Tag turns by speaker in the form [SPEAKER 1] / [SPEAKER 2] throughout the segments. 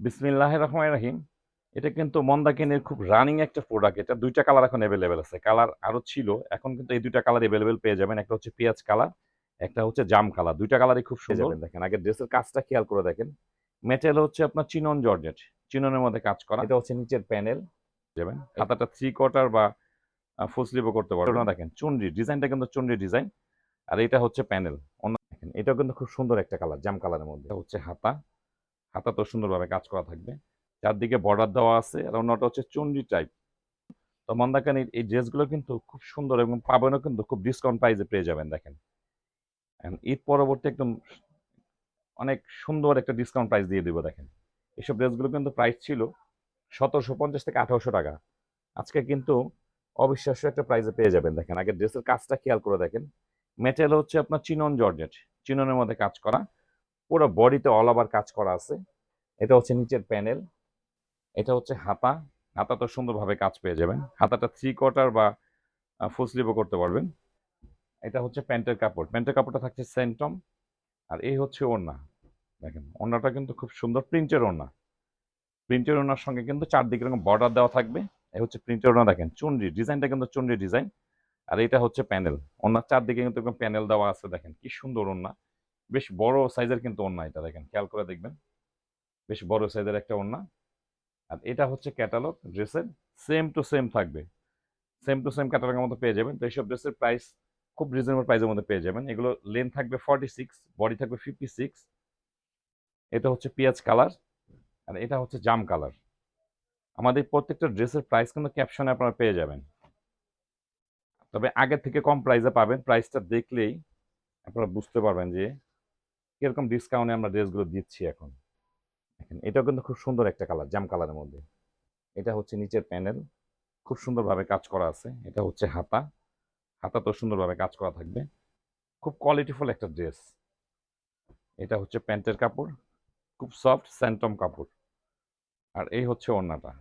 [SPEAKER 1] বিসমিল্লাহ রহমান রাহিম। এটা কিন্তু মন্দাকিনের খুব রানিং একটা প্রোডাক্ট এটা দুইটা কালার এখন অ্যাভেলেবেল আছে। কালার আরও ছিল এখন কিন্তু এই দুইটা কালার অ্যাভেলেবেল পেয়ে যাবেন। একটা হচ্ছে পেঁয়াজ কালার একটা হচ্ছে জাম কালার দুইটা কালারই খুব সুন্দর। দেখেন। আগে ড্রেসের কাজটা খেয়াল করে দেখেন। মেটেরিয়াল হচ্ছে আপনার চিনন জর্জেট। চিননের মধ্যে কাজ করা। এটা হচ্ছে নিচের প্যানেল যাবেন। হাতাটা থ্রি কোয়ার্টার বা ফুল স্লিভও করতে পারবেন। না দেখেন চুনরি। ডিজাইনটা কিন্তু চুনরি ডিজাইন। আর এটা হচ্ছে প্যানেল অন্য দেখেন এটাও কিন্তু খুব সুন্দর একটা কালার জাম কালারের মধ্যে। হচ্ছে হাতা। হাতা তো সুন্দরভাবে কাজ করা থাকবে। চারদিকে বর্ডার দেওয়া আছে, আর অন্যটা হচ্ছে চুনরি টাইপ তো মন্দাকানির এই ড্রেসগুলো কিন্তু খুব সুন্দর এবং পাবেনও কিন্তু খুব ডিসকাউন্ট প্রাইজে পেয়ে যাবেন, দেখেন। ঈদ পরবর্তী একদম অনেক সুন্দর একটা ডিসকাউন্ট প্রাইস দিয়ে দেবো, দেখেন। এইসব ড্রেসগুলো কিন্তু প্রাইস ছিল সতেরোশো পঞ্চাশ থেকে আঠারোশো টাকা। আজকে কিন্তু অবিশ্বাস্য একটা প্রাইসে পেয়ে যাবেন, দেখেন। আগে ড্রেসের কাজটা খেয়াল করে দেখেন। মেটেরিয়াল হচ্ছে আপনার চিনন জর্জেট। চিননের মধ্যে কাজ করা। পুরো বডিতে অল ওভার কাজ করা আছে। এটা হচ্ছে নিচের প্যানেল এটা হচ্ছে হাতা। হাতা তো সুন্দরভাবে কাজ পেয়ে যাবেন। হাতাটা থ্রি কোয়ার্টার বা ফুল স্লিভও করতে পারবেন। এটা হচ্ছে প্যান্টের কাপড়। প্যান্টের কাপড়টা থাকছে সেন্টম আর এই হচ্ছে ওড়না। দেখেন, ওড়নাটা কিন্তু খুব সুন্দর প্রিন্টের ওড়না। প্রিন্টের ওড়নার সঙ্গে কিন্তু চারদিকে এরকম বর্ডার দেওয়া থাকবে। এই হচ্ছে প্রিন্টের ওড়না, দেখেন, চুনরি, ডিজাইনটা কিন্তু চুনরি ডিজাইন। আর এটা হচ্ছে প্যানেল। ওড়নার চারদিকে কিন্তু এরকম প্যানেল দেওয়া আছে, দেখেন, কি সুন্দর ওড়না। বেশ বড় সাইজের কিন্তু ওড়না এটা দেখেন, খেয়াল করে দেখবেন। বেশ বড় সাইজের একটা ওড়না। আর এটা হচ্ছে ক্যাটালগ ড্রেসের সেম টু সেম থাকবে। সেম টু সেম ক্যাটালগের মতো পেয়ে যাবেন। তো এইসব ড্রেসের প্রাইস খুব রিজনেবল প্রাইসের মধ্যে পেয়ে যাবেন। এগুলো লেন্থ থাকবে ফর্টি সিক্স বডি থাকবে ফিফটি সিক্স এটা হচ্ছে পেঁয়াজ কালার আর এটা হচ্ছে জাম কালার আমাদের প্রত্যেকটা ড্রেসের প্রাইস কিন্তু ক্যাপশনে আপনারা পেয়ে যাবেন। তবে আগের থেকে কম প্রাইসে পাবেন। প্রাইসটা দেখলেই আপনারা বুঝতে পারবেন যে কীরকম ডিসকাউন্টে আমরা ড্রেসগুলো দিচ্ছি এখন। দেখেন, এটাও কিন্তু খুব সুন্দর একটা কালার জাম কালারের মধ্যে। এটা হচ্ছে নিচের প্যানেল খুব সুন্দরভাবে কাজ করা আছে। এটা হচ্ছে হাতা। হাতা তো সুন্দরভাবে কাজ করা থাকবে। খুব কোয়ালিটিফুল একটা ড্রেস এটা হচ্ছে প্যান্টের কাপড়, খুব সফট স্যান্টম কাপড়। আর এই হচ্ছে ওড়নাটা।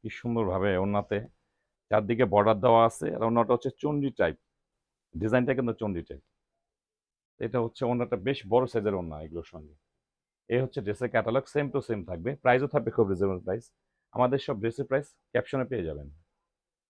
[SPEAKER 1] কি সুন্দরভাবে ওড়নাতে চারদিকে বর্ডার দেওয়া আছে। আর ওড়নাটা হচ্ছে চন্ডি টাইপ ডিজাইনটা কিন্তু চন্ডি টাইপ এটা হচ্ছে ওনাটা বেশ বড় সাইজের ওনা এগুলোর সঙ্গে। এই হচ্ছে ড্রেসের ক্যাটালগ সেম টু সেম থাকবে। প্রাইসও থাকবে খুব রিজনেবল প্রাইস আমাদের সব ড্রেসের প্রাইস ক্যাপশনে পেয়ে যাবেন।